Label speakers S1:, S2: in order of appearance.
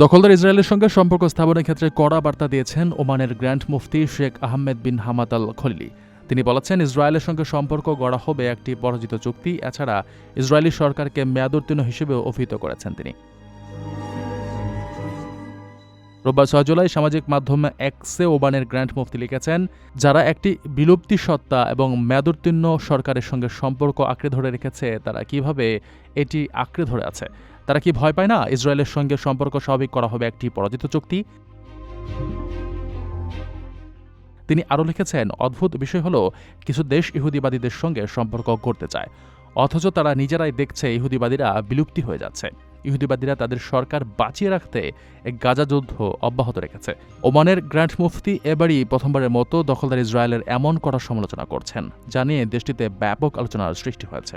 S1: দখলদার ইসরায়েলের সঙ্গে সম্পর্ক স্থাপনের ক্ষেত্রে কড়া বার্তা দিয়েছেন ওমানের grand mufti Sheikh Ahmed bin Hamad al Khalili তিনি বলেছেন, ইসরায়েলের সঙ্গে সম্পর্ক গড়া হবে একটি পরাজিত চুক্তি, এছাড়া ইসরায়েলি সরকারকে মেয়াদোত্তীর্ণ হিসেবেও অভিহিত করেছেন তিনি। রোববার ছয় জুলাই সামাজিক মাধ্যমে এক্সে ওমানের গ্র্যান্ড মুফতি লিখেছেন, যারা একটি বিলুপ্তি সত্তা এবং মেয়াদোত্তীর্ণ সরকারের সঙ্গে সম্পর্ক আঁকড়ে ধরে রেখেছে, তারা কীভাবে এটি আঁকড়ে ধরে আছে? তারা কি ভয় পায় না? ইসরায়েলের সঙ্গে সম্পর্ক স্বাভাবিক করা হবে একটি পরাজিত চুক্তি? তিনি আরও লিখেছেন, অদ্ভুত বিষয় হল, কিছু দেশ ইহুদিবাদীদের সঙ্গে সম্পর্ক করতে চায়। অথচ তারা নিজেরাই দেখছে ইহুদিবাদীরা বিলুপ্তি হয়ে যাচ্ছে। ইহুদিবাদীরা তাদের সরকার বাঁচিয়ে রাখতে এক গাজা যুদ্ধ অব্যাহত রেখেছে। ওমানের গ্র্যান্ড মুফতি এবারই প্রথমবারের মতো দখলদার ইসরায়েলের এমন করা সমালোচনা করছেন, যা নিয়ে দেশটিতে ব্যাপক আলোচনার সৃষ্টি হয়েছে।